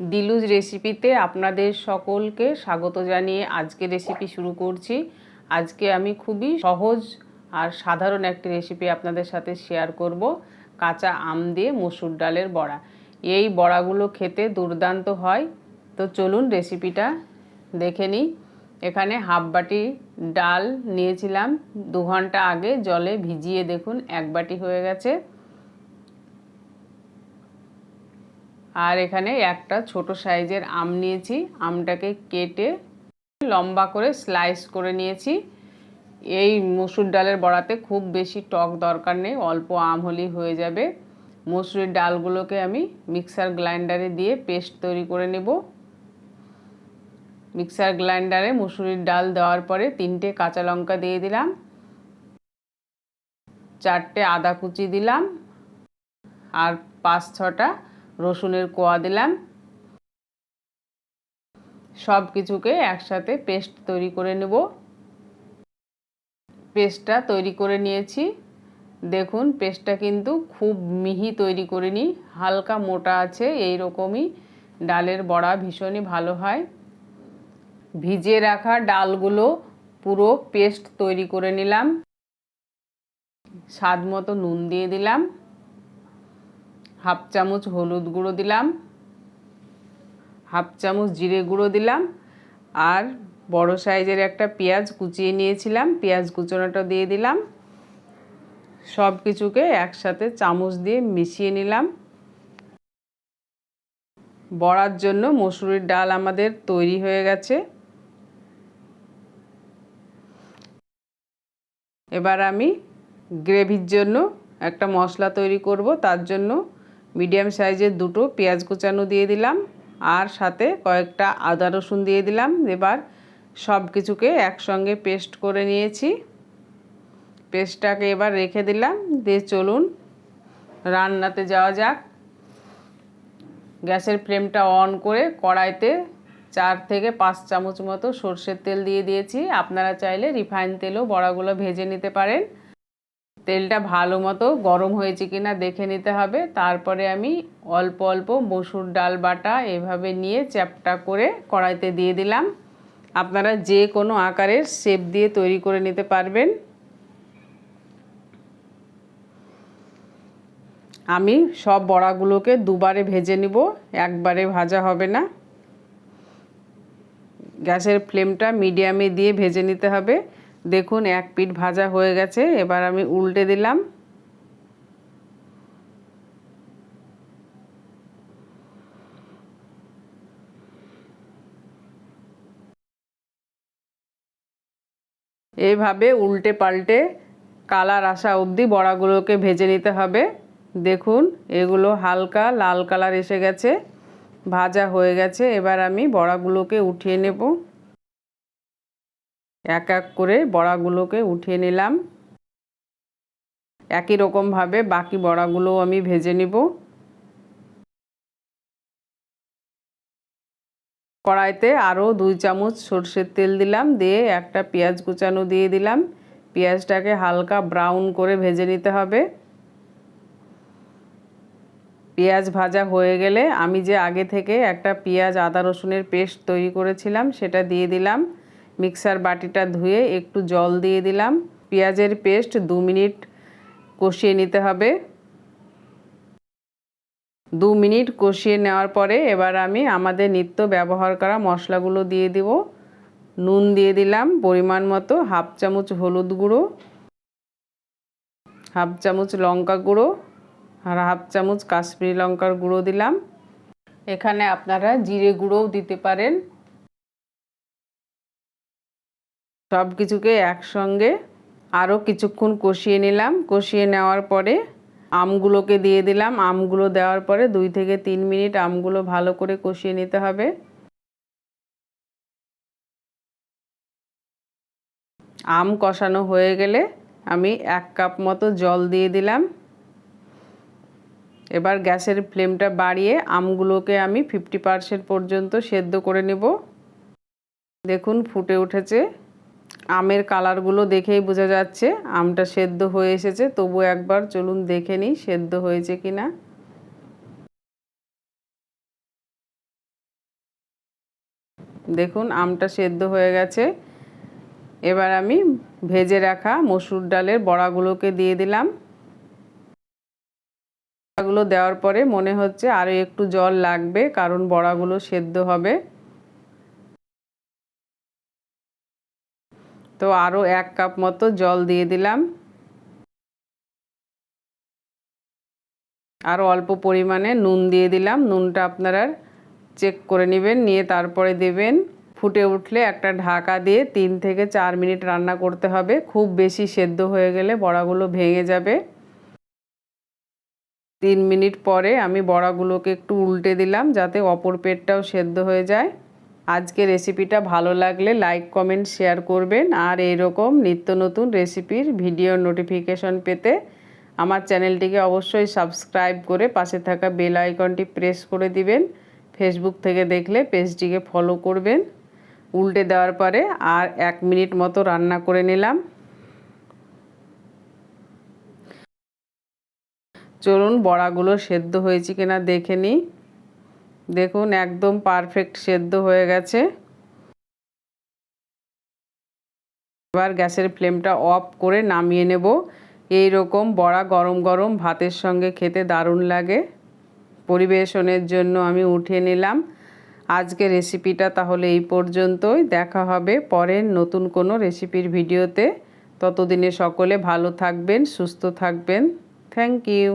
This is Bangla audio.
দিলুজ রেসিপিতে আপনাদের সকলকে স্বাগত জানিয়ে আজকে রেসিপি শুরু করছি। আজকে আমি খুবই সহজ আর সাধারণ একটি রেসিপি আপনাদের সাথে শেয়ার করব, কাঁচা আম দিয়ে মসুর ডালের বড়া। এই বড়াগুলো খেতে দুর্দান্ত হয়। তো চলুন রেসিপিটা দেখে নিই। এখানে হাফ বাটি ডাল নিয়েছিলাম। দু ঘণ্টা আগে জলে ভিজিয়ে দেখুন, এক বাটি হয়ে গেছে। আর এখানে একটা ছোট সাইজের আম নিয়েছি। আমটাকে কেটে লম্বা করে স্লাইস করে নিয়েছি। এই মসুর ডালের বড়াতে খুব বেশি টক দরকার নেই, অল্প আম হলেই হয়ে যাবে। মসুরির ডালগুলোকে আমি মিক্সার গ্রাইন্ডারে দিয়ে পেস্ট তৈরি করে নেব। মিক্সার গ্রাইন্ডারে মুসুরির ডাল দেওয়ার পরে তিনটে কাঁচা লঙ্কা দিয়ে দিলাম। চারটে আদা কুচি দিলাম। আর পাঁচ ছটা রসুনের কোয়া দিলাম। সব কিছুকে একসাথে পেস্ট তৈরি করে নেব। পেস্টটা তৈরি করে নিয়েছি। দেখুন, পেস্টটা কিন্তু খুব মিহি তৈরি করে নিই হালকা মোটা আছে এই রকমই ডালের বড়া ভীষণই ভালো হয়। ভিজিয়ে রাখা ডালগুলো পুরো পেস্ট তৈরি করে নিলাম। স্বাদ মতো নুন দিয়ে দিলাম। হাফ চামচ হলুদ গুঁড়ো দিলাম, হাফ চামচ জিরে গুঁড়ো দিলাম, আর বড় সাইজের একটা পেঁয়াজ কুচিয়ে নিয়েছিলাম, পেঁয়াজ কুচোনোটা দিয়ে দিলাম। সব কিছুকে একসাথে চামচ দিয়ে মিশিয়ে নিলাম। বড়ার জন্য মসুরির ডাল আমাদের তৈরি হয়ে গেছে। এবার আমি গ্রেভির জন্য একটা মশলা তৈরি করব, তার জন্য মিডিয়াম সাইজের দুটো পেঁয়াজ কুচানো দিয়ে দিলাম, আর সাথে কয়েকটা আদা রসুন দিয়ে দিলাম। এবার সব কিছুকে একসঙ্গে পেস্ট করে নিয়েছি। পেস্টটাকে এবার রেখে দিলাম। দিয়ে চলুন, রান্নাতে যাওয়া যাক। গ্যাসের ফ্লেমটা অন করে কড়াইতে চার থেকে পাঁচ চামচ মতো সর্ষের তেল দিয়ে দিয়েছি। আপনারা চাইলে রিফাইন তেলও বড়াগুলো ভেজে নিতে পারেন। তেলটা ভালো মতো গরম হয়েছে কি না দেখে নিতে হবে। তারপরে আমি অল্প অল্প মসুর ডাল বাটা এভাবে নিয়ে চ্যাপটা করে কড়াইতে দিয়ে দিলাম। আপনারা যে কোনো আকারের শেপ দিয়ে তৈরি করে নিতে পারবেন। আমি সব বড়াগুলোকে দুবারে ভেজে নিব, একবারে ভাজা হবে না। গ্যাসের ফ্লেমটা মিডিয়ামে দিয়ে ভেজে নিতে হবে। দেখুন, এক পিঠ ভাজা হয়ে গেছে, এবার আমি উল্টে দিলাম। এইভাবে উল্টে পাল্টে কালার আসা অবধি বড়াগুলোকে ভেজে নিতে হবে। দেখুন, এগুলো হালকা লাল কালার এসে গেছে, ভাজা হয়ে গেছে। এবার আমি বড়াগুলোকে উঠিয়ে নেব। এক এক করে বড়াগুলোকে উঠিয়ে নিলাম। একই রকমভাবে বাকি বড়াগুলোও আমি ভেজে নিব। কড়াইতে আরও দুই চামচ সর্ষের তেল দিলাম, দিয়ে একটা পেঁয়াজ কুচানো দিয়ে দিলাম। পেঁয়াজটাকে হালকা ব্রাউন করে ভেজে নিতে হবে। পেঁয়াজ ভাজা হয়ে গেলে আমি যে আগে থেকে একটা পেঁয়াজ, আদা, রসুনের পেস্ট তৈরি করেছিলাম, সেটা দিয়ে দিলাম। মিক্সার বাটিটা ধুয়ে একটু জল দিয়ে দিলাম। পেঁয়াজের পেস্ট দু মিনিট কষিয়ে নিতে হবে। দু মিনিট কষিয়ে নেওয়ার পরে এবার আমি আমাদের নিত্য ব্যবহার করা মশলাগুলো দিয়ে দিব। নুন দিয়ে দিলাম পরিমাণ মতো হাফ চামচ হলুদ গুঁড়ো, হাফ চামচ লঙ্কা গুঁড়ো আর হাফ চামচ কাশ্মীরি লঙ্কার গুঁড়ো দিলাম। এখানে আপনারা জিরে গুঁড়োও দিতে পারেন। সব কিছুকে একসঙ্গে আরও কিছুক্ষণ কষিয়ে নিলাম। কষিয়ে নেওয়ার পরে আমগুলোকে দিয়ে দিলাম। আমগুলো দেওয়ার পরে দুই থেকে তিন মিনিট আমগুলো ভালো করে কষিয়ে নিতে হবে। আম কষানো হয়ে গেলে আমি এক কাপ মতো জল দিয়ে দিলাম। এবার গ্যাসের ফ্লেমটা বাড়িয়ে আমগুলোকে আমি ফিফটি পার্সেন্ট পর্যন্ত সেদ্ধ করে নেব। দেখুন ফুটে উঠেছে। আমের কালারগুলো দেখেই বোঝা যাচ্ছে। আমটা সেদ্ধ হয়ে এসেছে, তবু একবার চলুন দেখে নিই সেদ্ধ হয়েছে কি না দেখুন, আমটা সেদ্ধ হয়ে গেছে। এবার আমি ভেজে রাখা মসুর ডালের বড়াগুলোকে দিয়ে দিলাম। বড়াগুলো দেওয়ার পরে মনে হচ্ছে আরও একটু জল লাগবে, কারণ বড়াগুলো সেদ্ধ হবে। তো আরও এক কাপ মতো জল দিয়ে দিলাম। আরও অল্প পরিমাণে নুন দিয়ে দিলাম। নুনটা আপনারা চেক করে নেবেন, নিয়ে তারপরে দেবেন। ফুটে উঠলে একটা ঢাকা দিয়ে তিন থেকে চার মিনিট রান্না করতে হবে। খুব বেশি সেদ্ধ হয়ে গেলে বড়াগুলো ভেঙে যাবে। তিন মিনিট পরে আমি বড়াগুলোকে একটু উল্টে দিলাম যাতে অপর পেটটাও সেদ্ধ হয়ে যায়। আজকে রেসিপিটা ভালো লাগলে লাইক কমেন্ট শেয়ার করবেন। আর এইরকম নিত্য নতুন রেসিপির ভিডিও নোটিফিকেশন পেতে আমার চ্যানেলটিকে অবশ্যই সাবস্ক্রাইব করে পাশে থাকা বেল আইকনটি প্রেস করে দিবেন। ফেসবুক থেকে দেখলে পেজটিকে ফলো করবেন। উল্টে দেওয়ার পরে আর এক মিনিট মতো রান্না করে নিলাম। চলুন বড়াগুলো সেদ্ধ হয়েছে কিনা দেখে নিই। দেখুন, একদম পারফেক্ট সেদ্ধ হয়ে গেছে। এবার গ্যাসের ফ্লেমটা অফ করে নামিয়ে নেব। এই রকম বড়া গরম গরম ভাতের সঙ্গে খেতে দারুণ লাগে। পরিবেশনের জন্য আমি উঠিয়ে নিলাম। আজকে রেসিপিটা তাহলে এই পর্যন্তই। দেখা হবে পরের নতুন কোনো রেসিপির ভিডিওতে ততদিনে সকলে ভালো থাকবেন, সুস্থ থাকবেন। Thank you